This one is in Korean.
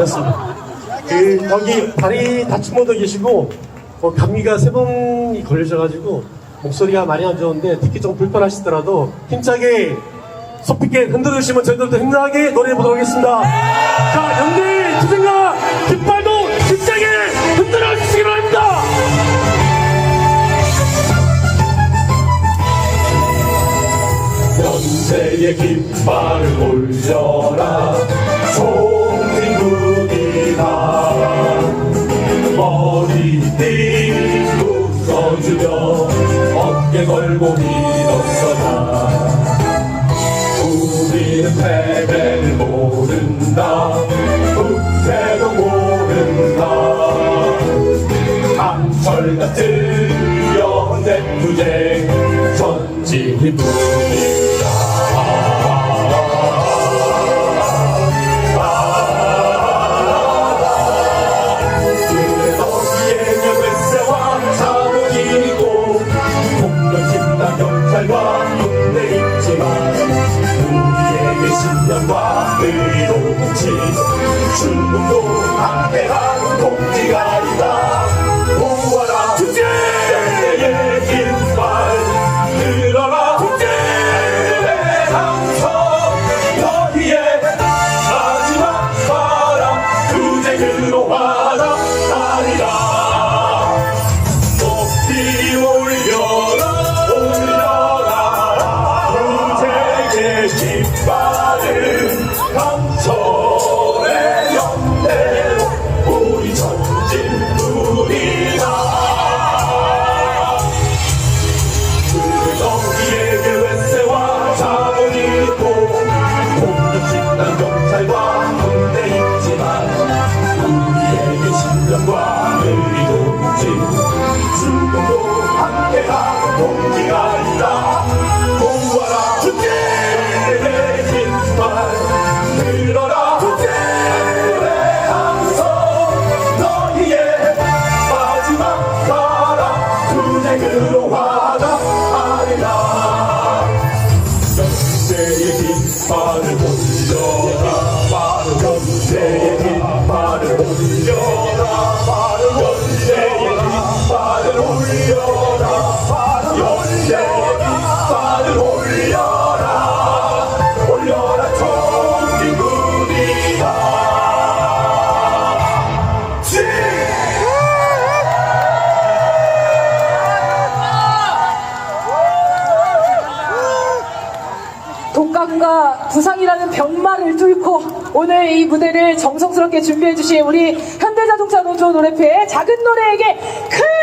그렇습니다. 그 여기 다리 다친 분도 계시고 어, 감기가 세 번이 걸리셔가지고 목소리가 많이 안 좋은데 듣기 좀 불편하시더라도 힘차게 소피게 흔들으시면 저희들도 힘나게 노래해 보도록 하겠습니다. 자, 연대 투생과 깃발도 힘차게 흔들어 주시기 바랍니다. 연세의 깃발을 올려라 주며 어깨 걸고 일어서라. 우리는 패배를 모른다. 후퇴도 모른다. 강철 같은 연대 투쟁 전진이 뿐이 우리에게 신념과 의로움치 중국도 함께한 동지가 깃발을 강철의 연대로 우리 전진 우리가 너희에게 외세와 자본이 있고 공격식당 경찰과 군대 있지만 우리에게 신념과 의리도 있지. 중국도 함께한 동지가 있다. 주제의 깃발 들 동감과 부상이라는 병마를 뚫고 오늘 이 무대를 정성스럽게 준비해 주신 우리 현대자동차 노조 노래패 작은 노래에게 큰